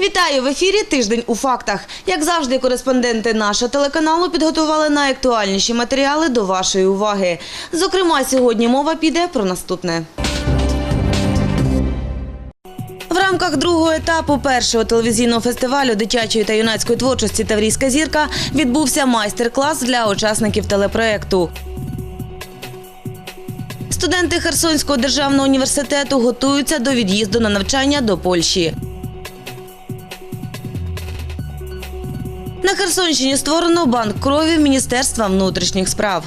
Вітаю в ефірі Тиждень у фактах. Як завжди, кореспонденти нашого телеканалу підготували найактуальніші матеріали до вашої уваги. Зокрема, сьогодні мова піде про наступне. В рамках другого етапу першого телевізійного фестивалю дитячої та юнацької творчості Таврійська зірка відбувся майстер-клас для учасників телепроекту. Студенти Херсонського державного університету готуються до від'їзду на навчання до Польщі. На Херсонщині створено банк крові Міністерства внутрішніх справ.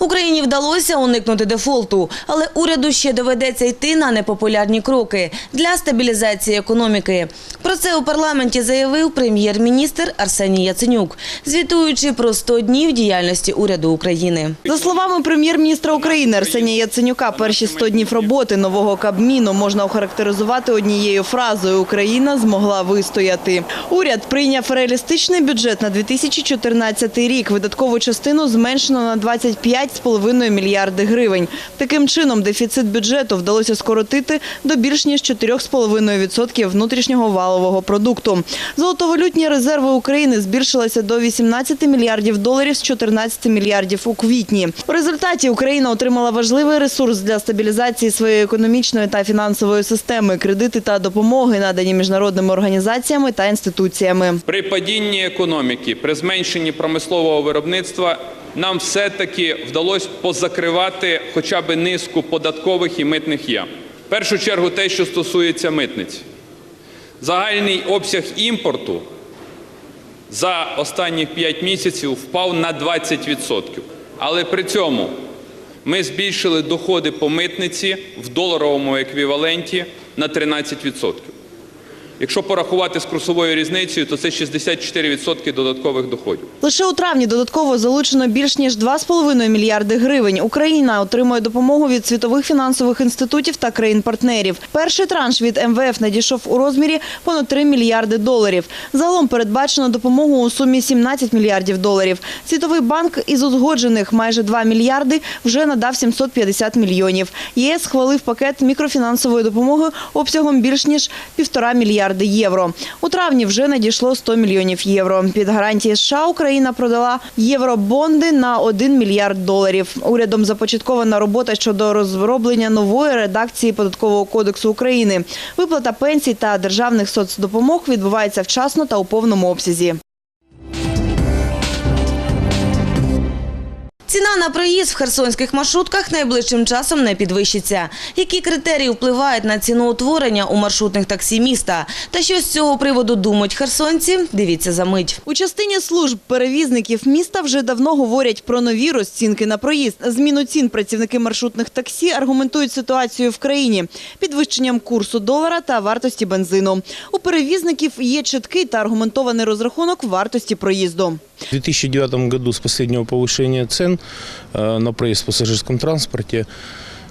Україні вдалося уникнути дефолту, але уряду ще доведеться йти на непопулярні кроки для стабілізації економіки. Про це у парламенті заявив прем'єр-міністр Арсеній Яценюк, звітуючи про 100 днів діяльності уряду України. За словами прем'єр-міністра України Арсенія Яценюка, перші 100 днів роботи нового Кабміну можна охарактеризувати однією фразою «Україна змогла вистояти». Уряд прийняв реалістичний бюджет на 2014 рік. Видаткову частину зменшено на 25,5 мільярди гривень. Таким чином, дефіцит бюджету вдалося скоротити до більш ніж 4,5% внутрішнього валового продукту. Золотовалютні резерви України збільшилися до 18 мільярдів доларів з 14 мільярдів у квітні. У результаті Україна отримала важливий ресурс для стабілізації своєї економічної та фінансової системи, кредити та допомоги, надані міжнародними організаціями та інституціями. При падінні економіки, при зменшенні промислового виробництва нам все-таки вдалося позакривати хоча б низку податкових і митних ям. В першу чергу те, що стосується митниці. Загальний обсяг імпорту за останні 5 місяців впав на 20%. Але при цьому ми збільшили доходи по митниці в доларовому еквіваленті на 13%. Якщо порахувати з курсовою різницею, то це 64% додаткових доходів. Лише у травні додатково залучено більш ніж 2,5 мільярди гривень. Україна отримує допомогу від світових фінансових інститутів та країн-партнерів. Перший транш від МВФ надійшов у розмірі понад 3 мільярди доларів. Загалом передбачено допомогу у сумі 17 мільярдів доларів. Світовий банк із узгоджених майже 2 мільярди вже надав 750 мільйонів. ЄС схвалив пакет мікрофінансової допомоги обсягом більш ніж півтора мільярди євро. У травні вже надійшло 100 мільйонів євро. Під гарантії США Україна продала євробонди на 1 мільярд доларів. Урядом започаткована робота щодо розроблення нової редакції податкового кодексу України. Виплата пенсій та державних соцдопомог відбувається вчасно та у повному обсязі. Ціна на проїзд в херсонських маршрутках найближчим часом не підвищиться. Які критерії впливають на ціноутворення у маршрутних таксі міста? Та що з цього приводу думають херсонці? Дивіться за мить. У частині служб перевізників міста вже давно говорять про нові розцінки на проїзд. Зміну цін працівники маршрутних таксі аргументують ситуацію в країні підвищенням курсу долара та вартості бензину. У перевізників є чіткий та аргументований розрахунок вартості проїзду. В 2009 году с последнего повышения цен э, на проезд в пассажирском транспорте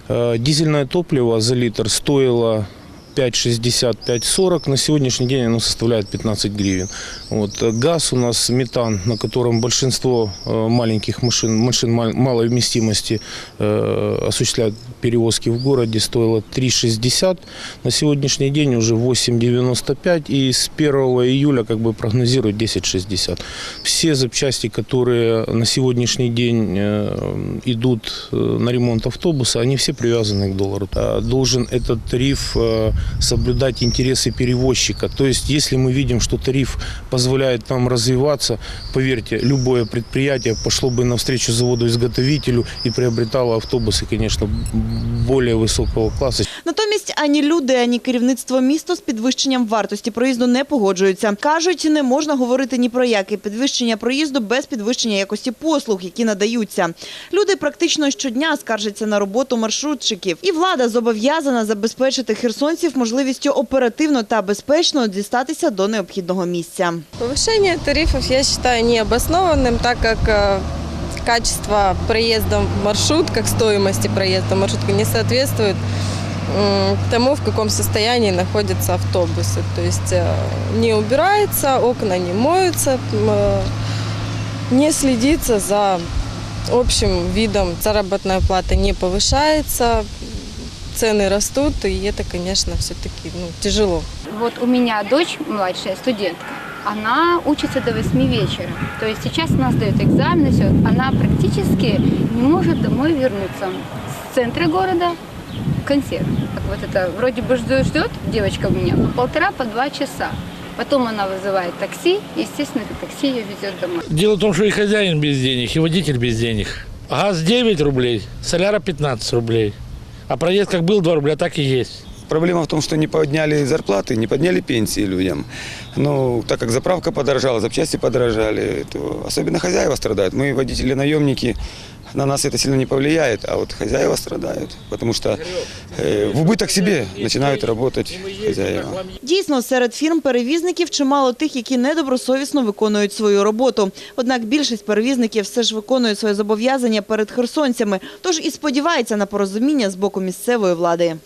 э, дизельное топливо за литр стоило 5,60-5,40. На сегодняшний день оно составляет 15 гривен. Вот. э, Газ у нас, метан, на котором большинство маленьких машин, машин мал- малой вместимости осуществляют перевозки в городе, стоило 3,60. На сегодняшний день уже 8,95. И с 1 июля как бы прогнозируют 10,60. Все запчасти, которые на сегодняшний день э, идут э, на ремонт автобуса, они все привязаны к доллару. А Должен этот тариф э, соблюдать интересы перевозчика. То есть, если мы видим, что тариф позволяет нам развиваться, поверьте, любое предприятие пошло бы навстречу заводу-изготовителю и приобретало автобусы, конечно, более высокого класса. Натомість ані люди, ані керівництво міста з підвищенням вартості проїзду не погоджуються. Кажуть, не можна говорити ні про яке підвищення проїзду без підвищення якості послуг, які надаються. Люди практично щодня скаржаться на роботу маршрутчиків. І влада зобов'язана забезпечити херсонців можливістю оперативно та безпечно дістатися до необхідного місця. Повышение тарифов я считаю необоснованным, так как э, качество проезда в маршрутках, стоимости проезда в маршрутке не соответствует тому, в каком состоянии находятся автобусы. То есть э, не убирается, окна не моются, э, не следится за общим видом, заработная плата не повышается, цены растут, и это, конечно, все-таки ну, тяжело. Вот у меня дочь младшая, студентка, она учится до 8 вечера. То есть сейчас она сдает экзамены, все. Она практически не может домой вернуться с центра города консерв. Так вот это вроде бы ждет, ждет девочка у меня по полтора, по два часа. Потом она вызывает такси, естественно, это такси ее везет домой. Дело в том, что и хозяин без денег, и водитель без денег. Газ 9 рублей, соляра 15 рублей. А проезд как был 2 рубля, так и есть. Проблема в том, что не подняли зарплаты, не подняли пенсии людям. Ну, так как заправка подорожала, запчасти подорожали, то особенно хозяева страдают. Мы, водители-наемники, на нас это сильно не повлияет, а вот хозяева страдают, потому что э, в убыток себе начинают работать хозяева. Дійсно, серед фірм-перевізників чимало тих, які недобросовісно виконують свою роботу. Однак більшість перевізників все ж виконують своє зобов'язання перед херсонцями, тож і сподівається на порозуміння з боку місцевої влади.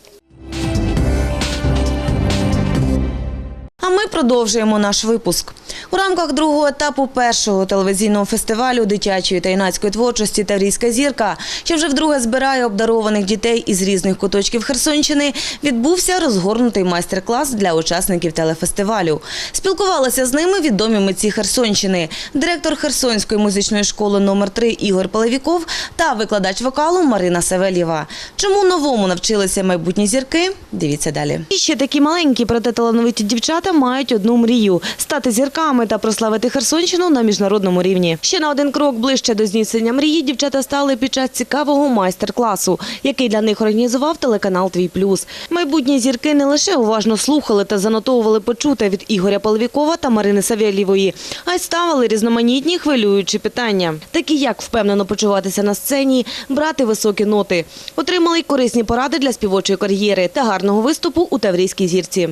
Продовжуємо наш випуск. У рамках другого етапу першого телевізійного фестивалю дитячої та юнацької творчості Таврійська зірка, що вже вдруге збирає обдарованих дітей із різних куточків Херсонщини, відбувся розгорнутий майстер-клас для учасників телефестивалю. Спілкувалися з ними відомі митці Херсонщини, директор Херсонської музичної школи номер 3 Ігор Половіков та викладач вокалу Марина Савельєва. Чому новому навчилися майбутні зірки? Дивіться далі. Ще такі маленькі, проте талановиті дівчата мають одну мрію – стати зірками та прославити Херсонщину на міжнародному рівні. Ще на один крок ближче до здійснення мрії дівчата стали під час цікавого майстер-класу, який для них організував телеканал «Твій плюс». Майбутні зірки не лише уважно слухали та занотовували почуте від Ігоря Половікова та Марини Савєлєвої, а й ставили різноманітні хвилюючі питання, такі як впевнено почуватися на сцені, брати високі ноти. Отримали й корисні поради для співочої кар'єри та гарного виступу у Таврійській зірці.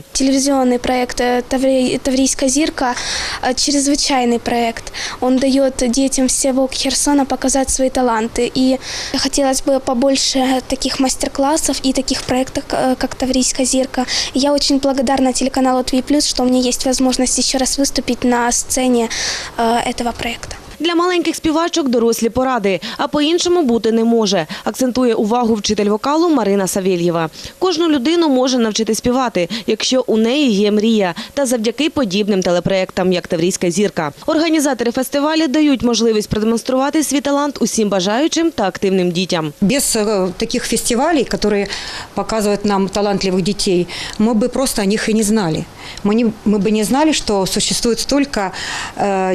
Э, «Таври- «Таврийская зирка» э, чрезвычайный проект. Он дает детям всего Херсона показать свои таланты. И хотелось бы побольше таких мастер-классов и таких проектов, э, как «Таврийская зирка». Я очень благодарна телеканалу «Тви плюс», что у меня есть возможность еще раз выступить на сцене э, этого проекта. Для маленьких співачок дорослі поради, а по-іншому бути не може, акцентує увагу вчитель вокалу Марина Савєлєва. Кожну людину може навчити співати, якщо у неї є мрія, та завдяки подібним телепроектам, як Таврійська зірка. Організатори фестивалю дають можливість продемонструвати свій талант усім бажаючим та активним дітям. Без э, таких фестивалей, которые показывают нам талантливых детей, мы бы просто о них и не знали. Мы, не, мы бы не знали, что существует столько э,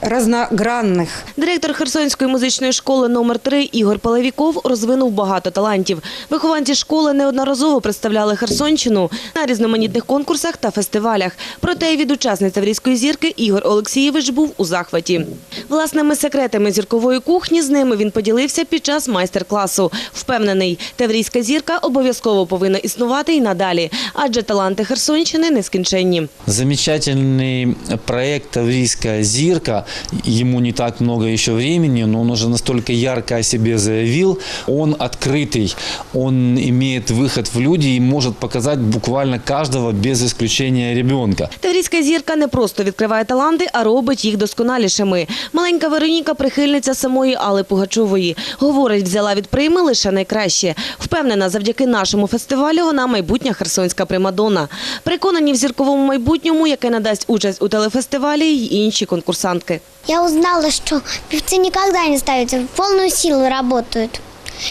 детей э, разногранных. Директор Херсонської музичної школи номер 3 Ігор Палевіков розвинув багато талантів. Вихованці школи неодноразово представляли Херсонщину на різноманітних конкурсах та фестивалях. Проте й від учасниць Таврійської зірки Ігор Олексійович був у захваті. Власними секретами зіркової кухні з ними він поділився під час майстер-класу. Впевнений, Таврійська зірка обов'язково повинна існувати і надалі, адже таланти Херсонщини нескінченні. Замечательный проект «Таврийская зирка». Ему не так много еще времени, но он уже настолько ярко о себе заявил. Он открытый, он имеет выход в люди и может показать буквально каждого без исключения ребенка. Таврійська зірка не просто відкриває таланти, а робить їх досконалішими. Маленька Вероніка – прихильниця самої Алли Пугачової. Говорить, взяла від прийми лише найкраще. Впевнена, завдяки нашому фестивалю вона майбутня херсонська примадонна. Переконані в зірковому майбутньому, яке надасть участь у телефестивалі й інші конкурсантки. Я узнала, что певцы никогда не ставятся, в полную силу работают.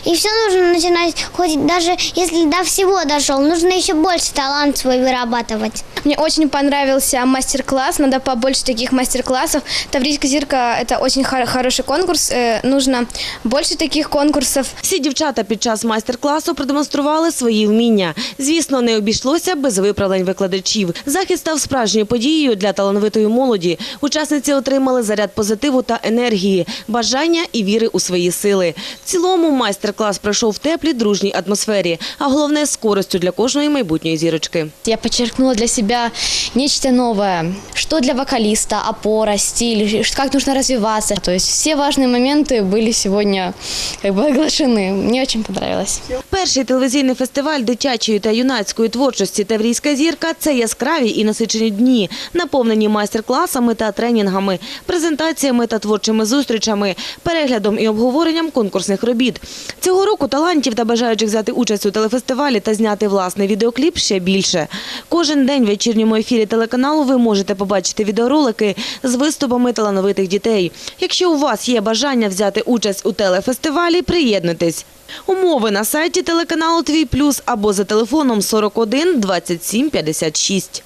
И все нужно начинать, хоть даже если до всего дошел, нужно еще больше талант свой вырабатывать. Мне очень понравился мастер-класс, надо побольше таких мастер-классов. Таврийская зирка – это очень хор- хороший конкурс, э, нужно больше таких конкурсов. Всі дівчата під час майстер-класу продемонстрували свої вміння. Звісно, не обійшлося без виправлень викладачів. Захід став справжньою подією для талановитої молоді. Учасниці отримали заряд позитиву та енергії, бажання і віри у свої сили. В цілому майстер-клас пройшов в теплій, дружній атмосфері, а головне – з користю для кожної майбутньої зірочки. Я подчеркнула для себя нечто новое. Что для вокалиста, опора, стиль, как нужно развиваться. То есть все важные моменты были сегодня как бы оглашены. Мне очень понравилось. Перший телевізійний фестиваль дитячої та юнацької творчості «Таврійська зірка» – це яскраві і насичені дні, наповнені майстер-класами та тренінгами, презентаціями та творчими зустрічами, переглядом і обговоренням конкурсних робіт. Цього року талантів та бажаючих взяти участь у телефестивалі та зняти власний відеокліп ще більше. Кожен день в вечірньому ефірі телеканалу ви можете побачити відеоролики з виступами талановитих дітей. Якщо у вас є бажання взяти участь у телефестивалі, приєднуйтесь. Умови на сайті телеканалу Твій Плюс або за телефоном 41 27 56.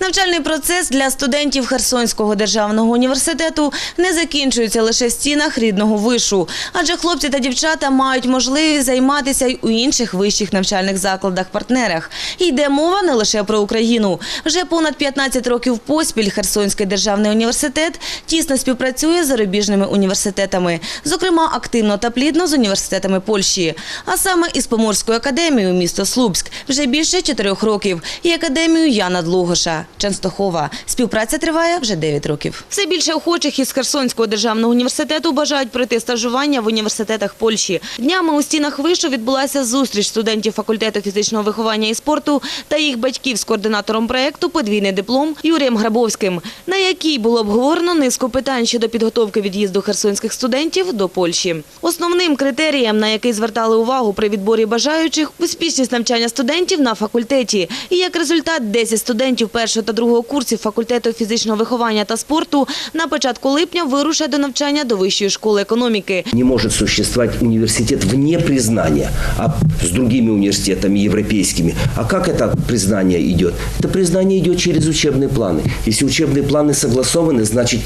Навчальний процес для студентів Херсонського державного університету не закінчується лише в стінах рідного вишу, адже хлопці та дівчата мають можливість займатися й у інших вищих навчальних закладах-партнерах. Йде мова не лише про Україну. Вже понад 15 років поспіль Херсонський державний університет тісно співпрацює з зарубіжними університетами, зокрема активно та плідно з університетами Польщі, а саме із Поморською академією місто Слупськ вже більше чотирьох років і академією Яна Длугоша Ченстохова. Співпраця триває вже 9 років. Все більше охочих із Херсонського державного університету бажають пройти стажування в університетах Польщі. Днями у стінах вишу відбулася зустріч студентів факультету фізичного виховання і спорту та їх батьків з координатором проєкту «Подвійний диплом» Юрієм Грабовським, на якій було обговорено низку питань щодо підготовки від'їзду херсонських студентів до Польщі. Основним критерієм, на який звертали увагу при відборі бажаючих, успішність навчання студентів на факультеті. І як результат 10 студентів першого та другого курсів факультету фізичного виховання та спорту на початку липня вирушать до навчання до Вищої школи економіки. Не может существовать университет вне признания а с другими университетами европейскими. А как это признание идет? Это признание идет через учебные планы. Если учебные планы согласованы, значит,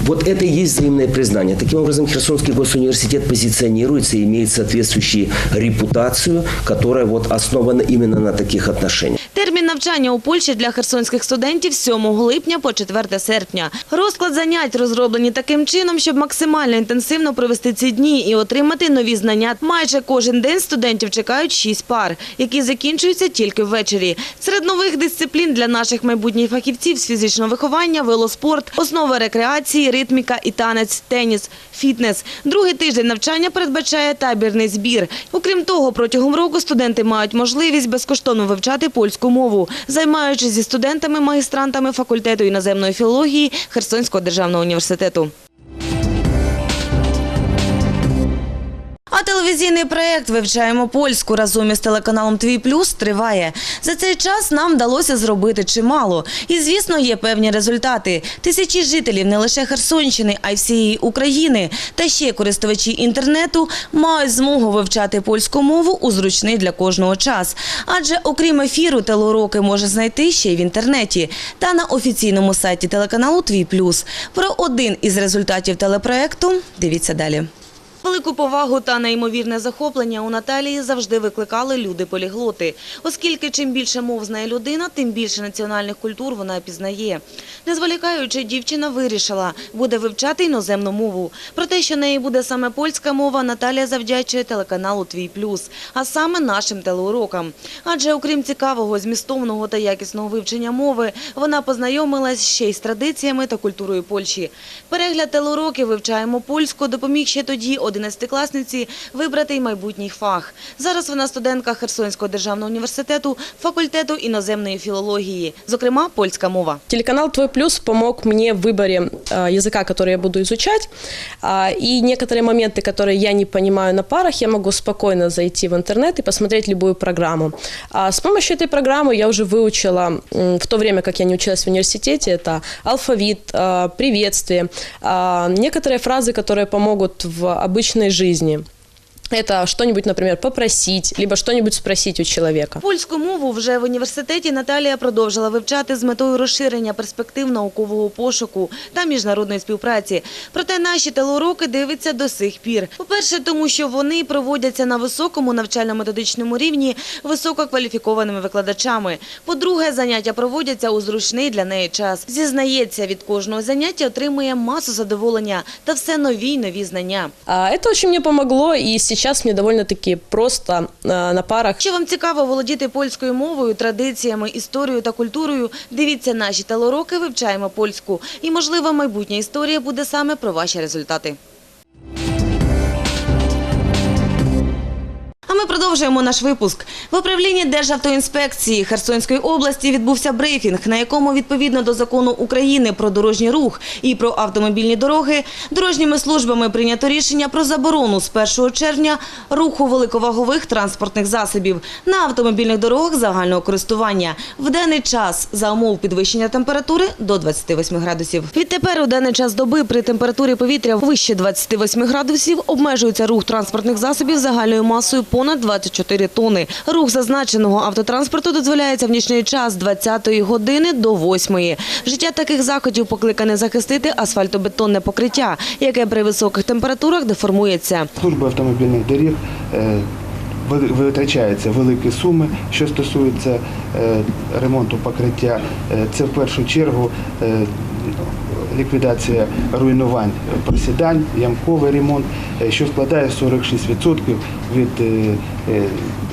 вот это и есть взаимное признание. Таким образом, Херсонский госуниверситет позиционируется и имеет соответствующую репутацию, которая вот основана именно на таких отношениях. Термін навчання у Польщі для херсонських студентів з 7 липня по 4 серпня. Розклад занять розроблені таким чином, щоб максимально інтенсивно провести ці дні і отримати нові знання. Майже кожен день студентів чекають 6 пар, які закінчуються тільки ввечері. Серед нових дисциплін для наших майбутніх фахівців з фізичного виховання, велоспорт, основи рекреації, ритміка і танець, теніс, фітнес. Другий тиждень навчання передбачає табірний збір. Окрім того, протягом року студенти мають можливість безкоштовно вивчати польську мову, займаючись зі студентами-магістрантами факультету іноземної філології Херсонського державного університету. Телевізійний проєкт «Вивчаємо польську» разом із телеканалом «Твій плюс» триває. За цей час нам вдалося зробити чимало. І, звісно, є певні результати. Тисячі жителів не лише Херсонщини, а й всієї України та ще користувачі інтернету мають змогу вивчати польську мову у зручний для кожного час. Адже окрім ефіру, телеуроки можна знайти ще й в інтернеті та на офіційному сайті телеканалу «Твій плюс». Про один із результатів телепроекту дивіться далі. Велику повагу та неймовірне захоплення у Наталії завжди викликали люди-поліглоти. Оскільки чим більше мов знає людина, тим більше національних культур вона пізнає. Не зволікаючи, дівчина вирішила, буде вивчати іноземну мову. Про те, що неї буде саме польська мова, Наталія завдячує телеканалу «Твій плюс», а саме нашим телеурокам. Адже окрім цікавого, змістовного та якісного вивчення мови, вона познайомилась ще й з традиціями та культурою Польщі. Перегляд телеуроків «Вивчаємо польську» допоміг ще тоді 11-класниці вибрати й майбутній фах. Зараз вона студентка Херсонського державного університету, факультету іноземної філології, зокрема польська мова. Телеканал «Твой плюс» помог мне в выборе э, языка, который я буду изучать. А, И некоторые моменты, которые я не понимаю на парах, я могу спокойно зайти в интернет и посмотреть любую программу. А С помощью этой программы я уже выучила, м, в то время, как я не училась в университете, это алфавит, э, приветствие, а, некоторые фразы, которые помогут в обычной жизни. Это что-нибудь, например, попросить, либо что-нибудь спросить у человека. Польську мову вже в університеті Наталія продовжила вивчати з метою розширення перспектив наукового пошуку та міжнародної співпраці. Проте наші телеуроки дивиться до сих пір. По-перше, тому що вони проводяться на високому навчально-методичному рівні висококваліфікованими викладачами. По-друге, заняття проводяться у зручний для неї час. Зізнається, від кожного заняття отримує масу задоволення та все нові й нові знання. А, Это очень мне помогло, и сейчас сейчас мне довольно-таки просто э, на парах Якщо вам цікаво володіти польською мовою, традиціями, історією та культурою, дивіться наші талороки, «Вивчаємо польську». І, можливо, майбутня історія буде саме про ваші результати. Ми продовжуємо наш випуск. В управлінні Державтоінспекції Херсонської області відбувся брифінг, на якому відповідно до закону України про дорожній рух і про автомобільні дороги дорожніми службами прийнято рішення про заборону з 1 червня руху великовагових транспортних засобів на автомобільних дорогах загального користування в денний час за умов підвищення температури до 28 градусів. Відтепер у денний час доби при температурі повітря вище 28 градусів обмежується рух транспортних засобів загальною масою понад 24 тони. Рух зазначеного автотранспорту дозволяється в нічний час з 20 години до 8. Життя таких заходів покликане захистити асфальтобетонне покриття, яке при високих температурах деформується. Служба автомобільних доріг е, ви- витрачаються великі суми, що стосується е, ремонту покриття. Е, Це в першу чергу ліквідація руйнувань просідань, ямковий ремонт, е, що складає 46% від е, е,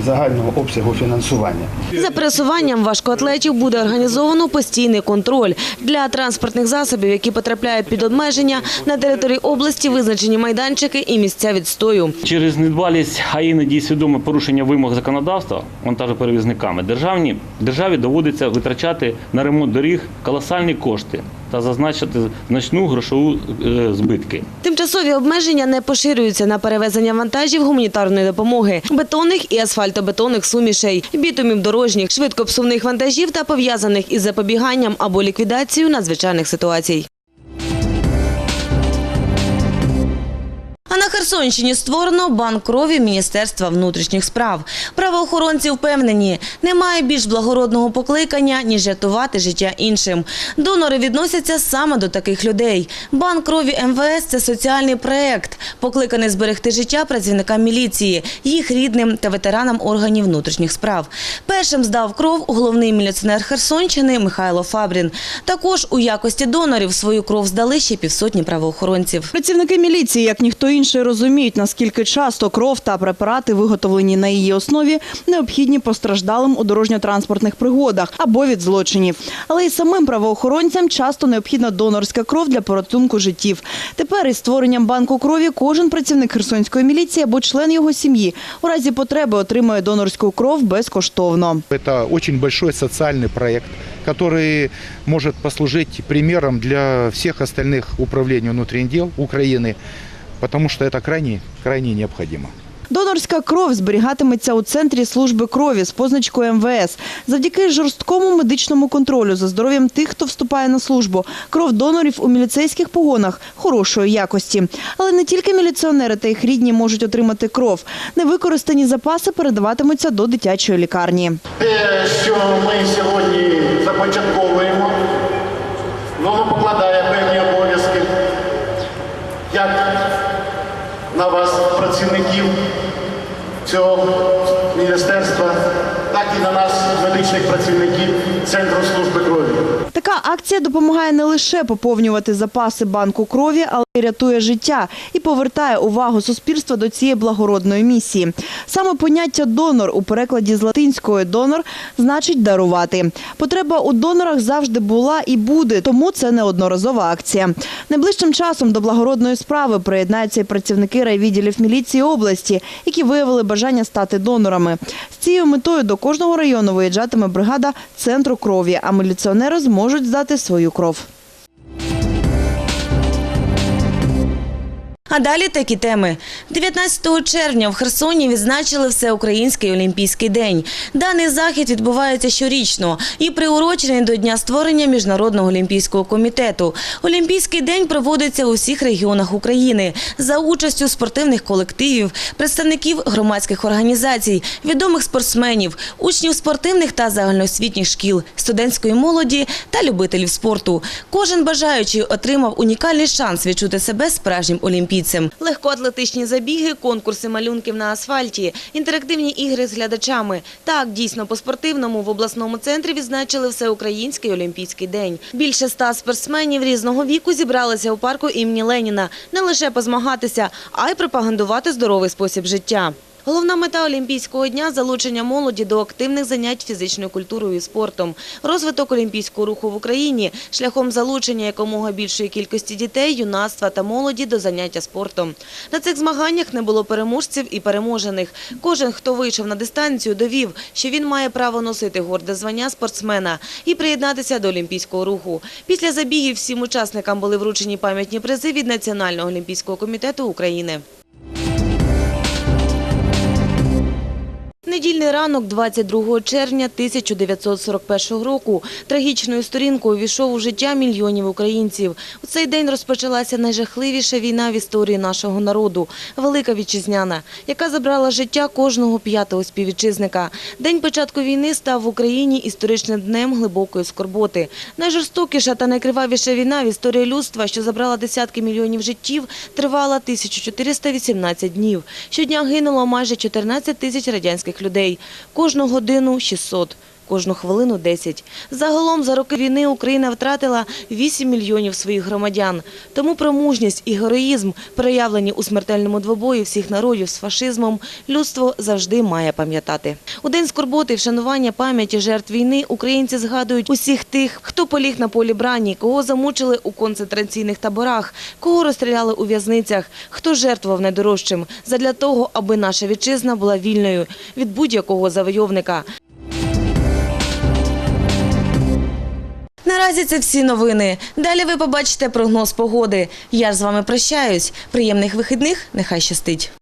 загального обсягу фінансування. За пересуванням важкоатлетів буде організовано постійний контроль. Для транспортних засобів, які потрапляють під обмеження, на території області визначені майданчики і місця відстою. Через недбалість, а іноді свідоме порушення вимог законодавства вантажоперевізниками державні державі доводиться витрачати на ремонт доріг колосальні кошти та зазначити значну грошову е, збитки. Тимчасові обмеження не поширюються на перевезення вантажів гуманітарної допомоги, бетонних і асфальтобетонних сумішей, бітумів дорожніх, швидкопсувних вантажів та пов'язаних із запобіганням або ліквідацією надзвичайних ситуацій. А на Херсонщині створено банк крові Міністерства внутрішніх справ. Правоохоронці впевнені, немає більш благородного покликання, ніж рятувати життя іншим. Донори відносяться саме до таких людей. Банк крові МВС – це соціальний проект, покликаний зберегти життя працівникам міліції, їх рідним та ветеранам органів внутрішніх справ. Першим здав кров головний міліціонер Херсонщини Михайло Фабрін. Також у якості донорів свою кров здали ще півсотні правоохоронців. Працівники міліції, як ніхто інший, розуміють, наскільки часто кров та препарати, виготовлені на її основі, необхідні постраждалим у дорожньо-транспортних пригодах або від злочинів. Але й самим правоохоронцям часто необхідна донорська кров для порятунку життів. Тепер із створенням банку крові кожен працівник Херсонської міліції або член його сім'ї у разі потреби отримує донорську кров безкоштовно. Это очень большой социальный проект, который может послужить примером для всех остальных управлений внутренних дел Украины, потому что это крайне, крайне необходимо. Донорська кров зберігатиметься у центрі служби крові з позначкою МВС. Завдяки жорсткому медичному контролю за здоров'ям тих, хто вступає на службу. Кров донорів у міліцейських погонах хорошої якості. Але не тільки міліціонери та їх рідні можуть отримати кров. Невикористані запаси передаватимуться до дитячої лікарні. Те, що ми сьогодні започатковуємо, воно покладає працівників цього міністерства, так і на нас, медичних працівників Центру служби крові. Така акція допомагає не лише поповнювати запаси банку крові, але й рятує життя і повертає увагу суспільства до цієї благородної місії. Саме поняття донор у перекладі з латинської донор значить дарувати. Потреба у донорах завжди була і буде, тому це неодноразова акція. Найближчим часом до благородної справи приєднаються і працівники райвідділів міліції області, які виявили бажання стати донорами. З цією метою до кожного району виїжджатиме бригада центру крові, а міліціонери зможуть здати свою кров. А далі такі теми. 19 червня в Херсоні відзначили Всеукраїнський Олімпійський день. Даний захід відбувається щорічно і приурочений до дня створення Міжнародного олімпійського комітету. Олімпійський день проводиться у всіх регіонах України за участю спортивних колективів, представників громадських організацій, відомих спортсменів, учнів спортивних та загальноосвітніх шкіл, студентської молоді та любителів спорту. Кожен бажаючий отримав унікальний шанс відчути себе справжнім олімпійцем. Олімпійцем. Легкоатлетичні забіги, конкурси малюнків на асфальті, інтерактивні ігри з глядачами. Так, дійсно, по-спортивному в обласному центрі відзначили Всеукраїнський олімпійський день. Більше ста спортсменів різного віку зібралися у парку імені Леніна не лише позмагатися, а й пропагандувати здоровий спосіб життя. Головна мета Олімпійського дня – залучення молоді до активних занять фізичною культурою і спортом. Розвиток олімпійського руху в Україні шляхом залучення якомога більшої кількості дітей, юнацтва та молоді до заняття спортом. На цих змаганнях не було переможців і переможених. Кожен, хто вийшов на дистанцію, довів, що він має право носити горде звання спортсмена і приєднатися до олімпійського руху. Після забігів всім учасникам були вручені пам'ятні призи від Національного олімпійського комітету України. Недільний ранок 22 червня 1941 року трагічною сторінкою увійшов у життя мільйонів українців. У цей день розпочалася найжахливіша війна в історії нашого народу – Велика Вітчизняна, яка забрала життя кожного п'ятого співвітчизника. День початку війни став в Україні історичним днем глибокої скорботи. Найжорстокіша та найкривавіша війна в історії людства, що забрала десятки мільйонів життів, тривала 1418 днів. Щодня гинуло майже 14 тисяч радянських людей. Кожну годину – 600. Кожну хвилину – 10. Загалом за роки війни Україна втратила 8 мільйонів своїх громадян. Тому про мужність і героїзм, проявлені у смертельному двобої всіх народів з фашизмом, людство завжди має пам'ятати. У день скорботи і вшанування пам'яті жертв війни українці згадують усіх тих, хто поліг на полі брані, кого замучили у концентраційних таборах, кого розстріляли у в'язницях, хто жертвував найдорожчим задля того, аби наша вітчизна була вільною від будь-якого завойовника. Наразі це всі новини. Далі ви побачите прогноз погоди. Я з вами прощаюсь. Приємних вихідних, нехай щастить.